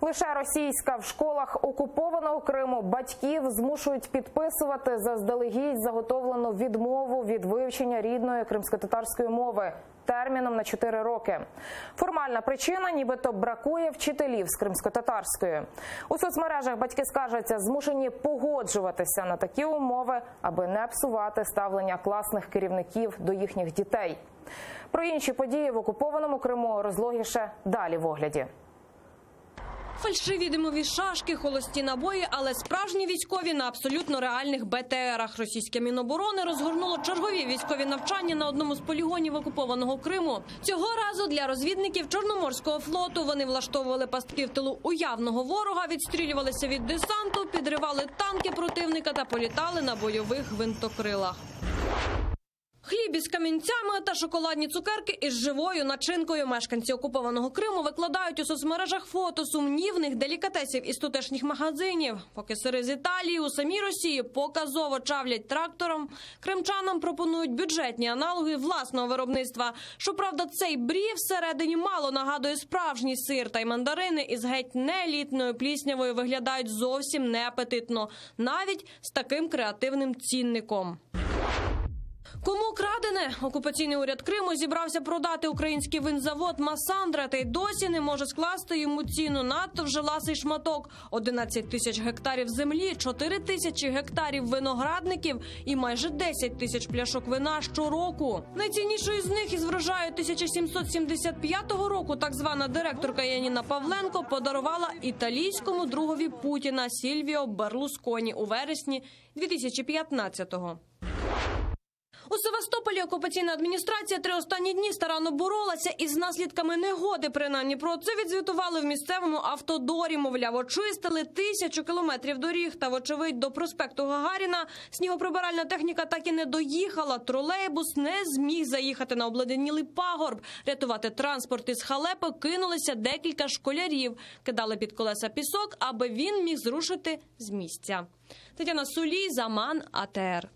Лише російська в школах окупованого Криму батьків змушують підписувати заздалегідь заготовлену відмову від вивчення рідної кримськотатарської мови терміном на 4 роки. Формальна причина, нібито бракує вчителів з кримськотатарської. У соцмережах батьки скаржаться, змушені погоджуватися на такі умови, аби не псувати ставлення класних керівників до їхніх дітей. Про інші події в окупованому Криму розлогіше далі в огляді. Фальшиві димові шашки, холості набої, але справжні військові на абсолютно реальних БТРах. Російське міноборони розгорнуло чергові військові навчання на одному з полігонів окупованого Криму. Цього разу для розвідників Чорноморського флоту вони влаштовували пастки в тилу уявного ворога, відстрілювалися від десанту, підривали танки противника та політали на бойових гвинтокрилах. Хліб із камінцями та шоколадні цукерки із живою начинкою. Мешканці окупованого Криму викладають у соцмережах фото сумнівних делікатесів із тутешніх магазинів. Поки сири з Італії у самій Росії показово чавлять трактором. Кримчанам пропонують бюджетні аналоги власного виробництва. Щоправда, цей брів всередині мало нагадує справжній сир та й мандарини із геть неелітною пліснявою виглядають зовсім неапетитно, навіть з таким креативним цінником. Кому крадене? Окупаційний уряд Криму зібрався продати український винзавод Масандра та й досі не може скласти йому ціну. Надто вже ласий шматок. 11 тисяч гектарів землі, 4 тисячі гектарів виноградників і майже 10 тисяч пляшок вина щороку. Найціннішою з них із врожаю 1775 року так звана директорка Яніна Павленко подарувала італійському другові Путіна Сільвіо Берлусконі у вересні 2015-го. У Севастополі окупаційна адміністрація три останні дні старанно боролася із наслідками негоди. Принаймні про це відзвітували в місцевому автодорі. Мовляв, очистили тисячу кілометрів доріг. Та, вочевидь, до проспекту Гагаріна снігоприбиральна техніка так і не доїхала. Тролейбус не зміг заїхати на обледенілий пагорб. Рятувати транспорт із халепи кинулися декілька школярів. Кидали під колеса пісок, аби він міг зрушити з місця. Тетяна Сулій, Заман, АТР.